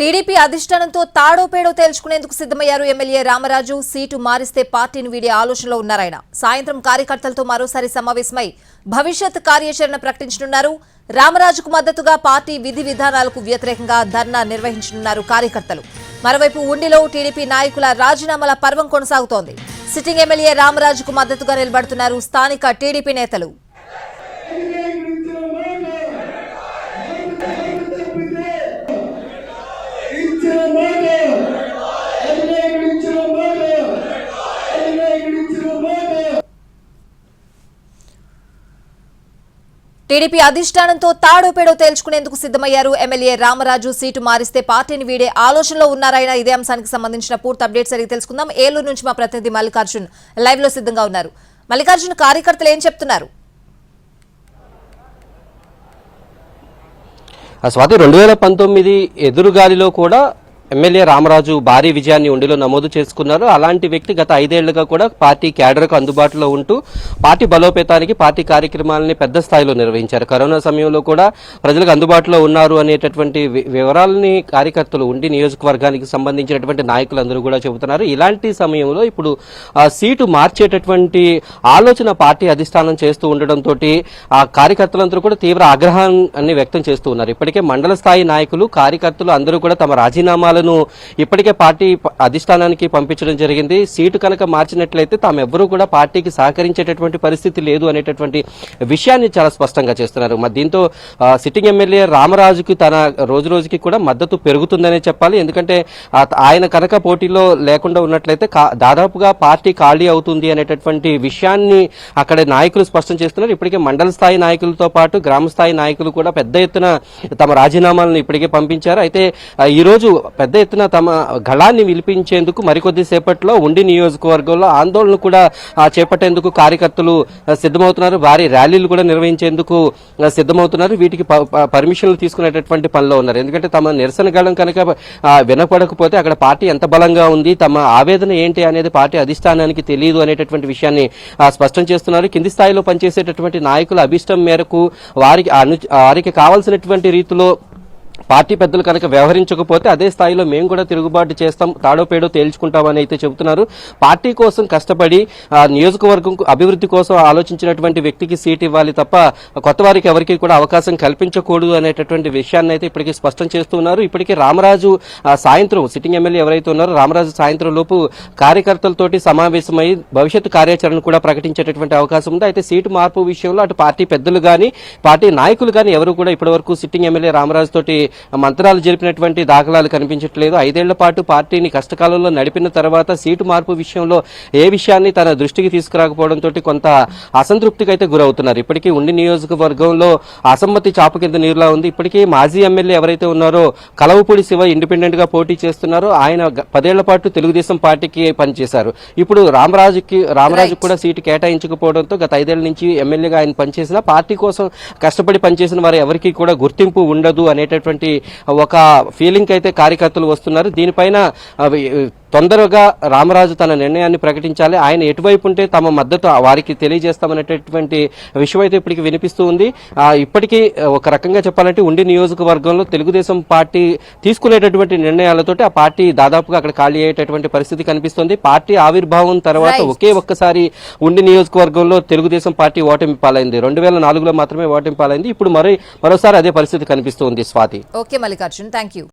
TDP అధిష్టానంతో తాడోపేడో తేల్చుకునేందుకు సిద్ధమయ్యారు ఎమ్మెల్యే రామరాజు. సీటు మారిస్తే పార్టీని వీడే ఆలోచనలో ఉన్నారాయన సాయంత్రం కార్యకర్తలతో మరోసారి సమావేశమై భవిష్యత్ కార్యాచరణ ప్రకటించనున్నారు. రామరాజుకు మద్దతుగా పార్టీ విధి విధానాలకు వ్యతిరేకంగా ధర్నా నిర్వహించనున్నారు కార్యకర్తలు. మరోవైపు ఉండిలో టీడీపీ నాయకుల రాజీనామాల పర్వం కొనసాగుతోంది. సిట్టింగ్ ఎమ్మెల్యే రామరాజుకు మద్దతుగా నిలబడుతున్నారు స్థానిక టీడీపీ నేతలు. టీడీపీ అధిష్టానంతో తాడోపేడో తేల్చుకునేందుకు సిద్ధమయ్యారు ఎమ్మెల్యే రామరాజు. సీటు మారిస్తే పార్టీని వీడే ఆలోచనలో ఉన్నారాయన. ఇదే అంశానికి సంబంధించిన పూర్తి అప్డేట్స్ అడిగి తెలుసుకుందాం. ఏలూరు నుంచి మా ప్రతినిధి మల్లికార్జున్ లైవ్లో సిద్ధంగా ఉన్నారు. మల్లికార్జున్ కార్యకర్తలు ఏం చెప్తున్నారు? స్వాతి రెండు వేల పంతొమ్మిది ఎదురుగాలిలో కూడా ఎమ్మెల్యే రామరాజు భారీ విజయాన్ని ఉండిలో నమోదు చేసుకున్నారు. అలాంటి వ్యక్తి గత ఐదేళ్ళుగా కూడా పార్టీ క్యాడర్కు అందుబాటులో ఉంటూ పార్టీ బలోపేతానికి పార్టీ కార్యక్రమాలని పెద్ద స్థాయిలో నిర్వహించారు. కరోనా సమయంలో కూడా ప్రజలకు అందుబాటులో ఉన్నారు అనేటటువంటి వివరాలని కార్యకర్తలు ఉండి నియోజకవర్గానికి సంబంధించినటువంటి నాయకులందరూ కూడా చెబుతున్నారు. ఇలాంటి సమయంలో ఇప్పుడు సీటు మార్చేటటువంటి ఆలోచన పార్టీ అధిష్టానం చేస్తూ ఉండడంతో ఆ కార్యకర్తలందరూ కూడా తీవ్ర ఆగ్రహాన్ని వ్యక్తం చేస్తూ ఉన్నారు. ఇప్పటికే మండల స్థాయి నాయకులు కార్యకర్తలు అందరూ కూడా తమ రాజీనామాలు రాజీనామాలను ఇప్పటికే పార్టీ అధిష్టానానికి పంపించడం జరిగింది. సీటు కనుక మార్చినట్లయితే తామెవ్వరూ కూడా పార్టీకి సహకరించేటటువంటి పరిస్థితి లేదు అనేటటువంటి విషయాన్ని చాలా స్పష్టంగా చేస్తున్నారు. మరి దీంతో సిట్టింగ్ ఎమ్మెల్యే రామరాజుకి తన రోజు రోజుకి కూడా మద్దతు పెరుగుతుందనే చెప్పాలి. ఎందుకంటే ఆయన కనుక పోటీలో లేకుండా ఉన్నట్లయితే దాదాపుగా పార్టీ ఖాళీ అవుతుంది అనేటటువంటి విషయాన్ని అక్కడ నాయకులు స్పష్టం చేస్తున్నారు. ఇప్పటికే మండల స్థాయి నాయకులతో పాటు గ్రామ స్థాయి నాయకులు కూడా పెద్ద ఎత్తున తమ రాజీనామాలను ఇప్పటికే పంపించారు. అయితే ఈ రోజు పెద్ద ఎత్తున తమ గళాన్ని విలిపించేందుకు మరికొద్ది సేపట్లో ఉండి నియోజకవర్గంలో ఆందోళన కూడా చేపట్టేందుకు కార్యకర్తలు సిద్ధమవుతున్నారు. భారీ ర్యాలీలు కూడా నిర్వహించేందుకు సిద్ధమవుతున్నారు. వీటికి ప- పర్మిషన్లు తీసుకునేటటువంటి పనిలో ఉన్నారు. ఎందుకంటే తమ నిరసన గళం కనుక వినపడకపోతే అక్కడ పార్టీ ఎంత బలంగా ఉంది తమ ఆవేదన ఏంటి అనేది పార్టీ అధిష్టానానికి తెలియదు అనేటటువంటి విషయాన్ని స్పష్టం చేస్తున్నారు. కింది స్థాయిలో పనిచేసేటటువంటి నాయకుల అభిష్టం మేరకు వారికి వారికి కావాల్సినటువంటి రీతిలో పార్టీ పెద్దలు కనుక వ్యవహరించకపోతే అదే స్థాయిలో మేము కూడా తిరుగుబాటు చేస్తాం తాడోపేడో తేల్చుకుంటామని అయితే చెబుతున్నారు. పార్టీ కోసం కష్టపడి నియోజకవర్గం అభివృద్ధి కోసం ఆలోచించినటువంటి వ్యక్తికి సీట్ ఇవ్వాలి తప్ప కొత్త వారికి ఎవరికి కూడా అవకాశం కల్పించకూడదు అనేటటువంటి విషయాన్ని అయితే ఇప్పటికీ స్పష్టం చేస్తున్నారు ఇప్పటికీ రామరాజు సాయంత్రం సిట్టింగ్ ఎమ్మెల్యే ఎవరైతే ఉన్నారో రామరాజు సాయంత్రం లోపు కార్యకర్తలతోటి సమావేశమై భవిష్యత్తు కార్యాచరణ కూడా ప్రకటించేటటువంటి అవకాశం ఉంది. అయితే సీటు మార్పు విషయంలో అటు పార్టీ పెద్దలు కానీ పార్టీ నాయకులు కానీ ఎవరు కూడా ఇప్పటివరకు సిట్టింగ్ ఎమ్మెల్యే రామరాజు తోటి మంత్రాలు జరిపినటువంటి దాఖలాలు కనిపించట్లేదు. ఐదేళ్ళ పాటు పార్టీని కష్టకాలంలో నడిపిన తర్వాత సీటు మార్పు విషయంలో ఏ విషయాన్ని తన దృష్టికి తీసుకురాకపోవడంతో కొంత అసంతృప్తికి అయితే గురవుతున్నారు. ఇప్పటికీ ఉండి నియోజకవర్గంలో అసమ్మతి చాపు కింద నీరులా ఉంది. ఇప్పటికీ మాజీ ఎమ్మెల్యే ఎవరైతే ఉన్నారో కలవపూడి శివ ఇండిపెండెంట్గా పోటీ చేస్తున్నారో. ఆయన పదేళ్ళ పాటు తెలుగుదేశం పార్టీకి పనిచేశారు. ఇప్పుడు రామరాజుకి రామరాజుకు కూడా సీటు కేటాయించకపోవడంతో గత ఐదేళ్ళ నుంచి ఎమ్మెల్యేగా ఆయన పనిచేసిన పార్టీ కోసం కష్టపడి పనిచేసిన వారు ఎవరికి కూడా గుర్తింపు ఉండదు అనేటటువంటి ఒక ఫీలింగ్ అయితే కార్యకర్తలు వస్తున్నారు. దీనిపైన అవి, తొందరగా రామరాజు తన నిర్ణయాన్ని ప్రకటించాలి. ఆయన ఎటువైపు ఉంటే తమ మద్దతు వారికి తెలియజేస్తామనేటటువంటి విషయం అయితే ఇప్పటికి వినిపిస్తూ ఉంది. ఇప్పటికీ ఒక రకంగా చెప్పాలంటే ఉండి నియోజకవర్గంలో తెలుగుదేశం పార్టీ తీసుకునేటటువంటి నిర్ణయాలతోటి ఆ పార్టీ దాదాపుగా అక్కడ ఖాళీ అయ్యేటటువంటి పరిస్థితి కనిపిస్తుంది. పార్టీ ఆవిర్భావం తర్వాత. ఒకే ఒక్కసారి ఉండి నియోజకవర్గంలో తెలుగుదేశం పార్టీ ఓటమి పాలైంది. రెండు వేల నాలుగులో మాత్రమే ఓటమి పాలైంది. ఇప్పుడు మరో మరోసారి అదే పరిస్థితి కనిపిస్తుంది Swathi. Okay Mallikarjun. Thank you